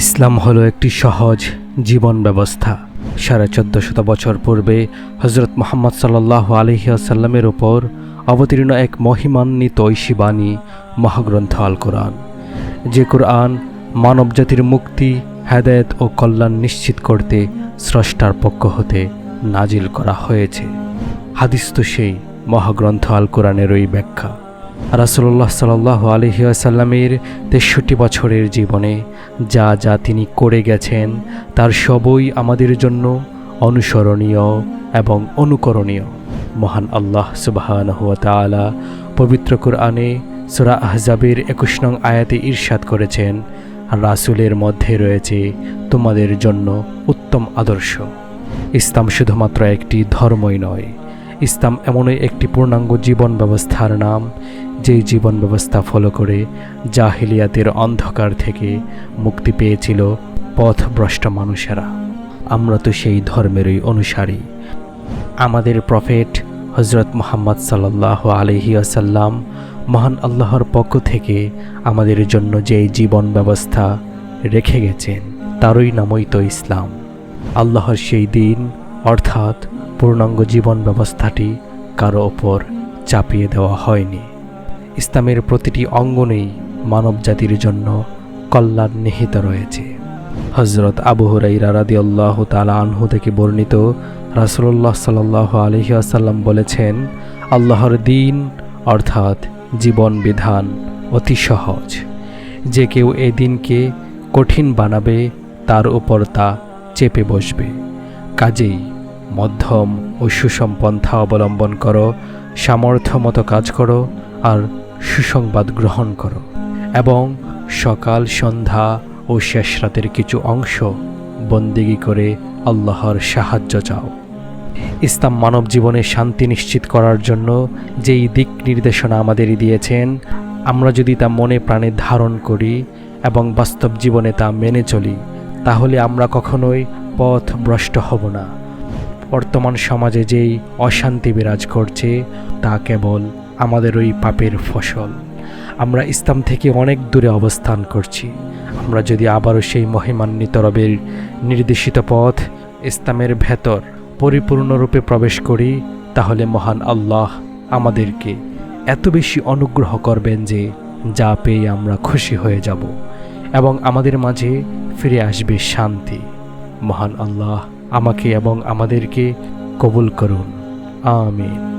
ইসলাম হলো একটি সহজ জীবন ব্যবস্থা। সাড়ে চোদ্দ শত বছর পূর্বে হজরত মোহাম্মদ সাল্লাহ আলহিয়াসাল্লামের ওপর অবতীর্ণ এক মহিমান্বিত ঐশী বাণী মহাগ্রন্থ আল কোরআন। যে কোরআন মানবজাতির মুক্তি, হেদায়েত ও কল্যাণ নিশ্চিত করতে স্রষ্টার পক্ষ হতে নাজিল করা হয়েছে। হাদিস তো সেই মহাগ্রন্থ আল কোরআনের ওই ব্যাখ্যা। রাসুল্লাহ সাল্লাহ আলহিয়াসাল্লামের তেষট্টি বছরের জীবনে যা যা তিনি করে গেছেন, তার সবই আমাদের জন্য অনুসরণীয় এবং অনুকরণীয়। মহান আল্লাহ সুবাহানহুয়া তালা পবিত্র কোরআনে সুরা আহজাবের একুশ নং আয়াতে ঈর্ষাদ করেছেন, রাসুলের মধ্যে রয়েছে তোমাদের জন্য উত্তম আদর্শ। ইসলাম শুধুমাত্র একটি ধর্মই নয়, ইসলাম এমনই একটি পূর্ণাঙ্গ জীবন ব্যবস্থার নাম যেই জীবন ব্যবস্থা ফলো করে জাহিলিয়াতের অন্ধকার থেকে মুক্তি পেয়েছিল পথভ্রষ্ট মানুষেরা। আমরা তো সেই ধর্মেরই অনুসারী। আমাদের প্রফেট হজরত মোহাম্মদ সাল্লাহ আলহি আসাল্লাম মহান আল্লাহর পক্ষ থেকে আমাদের জন্য যেই জীবন ব্যবস্থা রেখে গেছেন, তারই নামই তো ইসলাম। আল্লাহর সেই দিন, অর্থাৎ পূর্ণাঙ্গ জীবন ব্যবস্থাটি কারও ওপর চাপিয়ে দেওয়া হয়নি। ইসলামের প্রতিটি অঙ্গনেই মানব জাতির জন্য কল্যাণ নিহিত রয়েছে। হজরত আবু হুরাইরা রাদি আল্লাহ তালা আনহু থেকে বর্ণিত রাসুল্লাহ সাল্লাহ আলহি আসাল্লাম বলেছেন, আল্লাহর দিন অর্থাৎ জীবন বিধান অতি সহজ। যে কেউ এই দিনকে কঠিন বানাবে, তার উপর তা চেপে বসবে। কাজেই মধ্যম ও সুষম পন্থা অবলম্বন করো সামর্থ্য মতো কাজ করো, আর সুসংবাদ গ্রহণ করো এবং সকাল, সন্ধ্যা ও শেষ রাতের কিছু অংশ বন্দিগি করে আল্লাহর সাহায্য চাও। ইসলাম মানব জীবনে শান্তি নিশ্চিত করার জন্য যেই দিক নির্দেশনা আমাদের দিয়েছেন, আমরা যদি তা মনে প্রাণে ধারণ করি এবং বাস্তব জীবনে তা মেনে চলি, তাহলে আমরা কখনোই পথ ভ্রষ্ট হব না। বর্তমান সমাজে যেই অশান্তি বিরাজ করছে, তা কেবল আমাদের ওই পাপের ফসল। আমরা ইসলাম থেকে অনেক দূরে অবস্থান করছি। আমরা যদি আবারও সেই মহিমান্বিত রবের নির্দেশিত পথ, ইসলামের ভেতর পরিপূর্ণরূপে প্রবেশ করি, তাহলে মহান আল্লাহ আমাদেরকে এত বেশি অনুগ্রহ করবেন যে যা পেয়ে আমরা খুশি হয়ে যাব এবং আমাদের মাঝে ফিরে আসবে শান্তি। মহান আল্লাহ আমাকে এবং আমাদেরকে কবুল করুন। আমিন।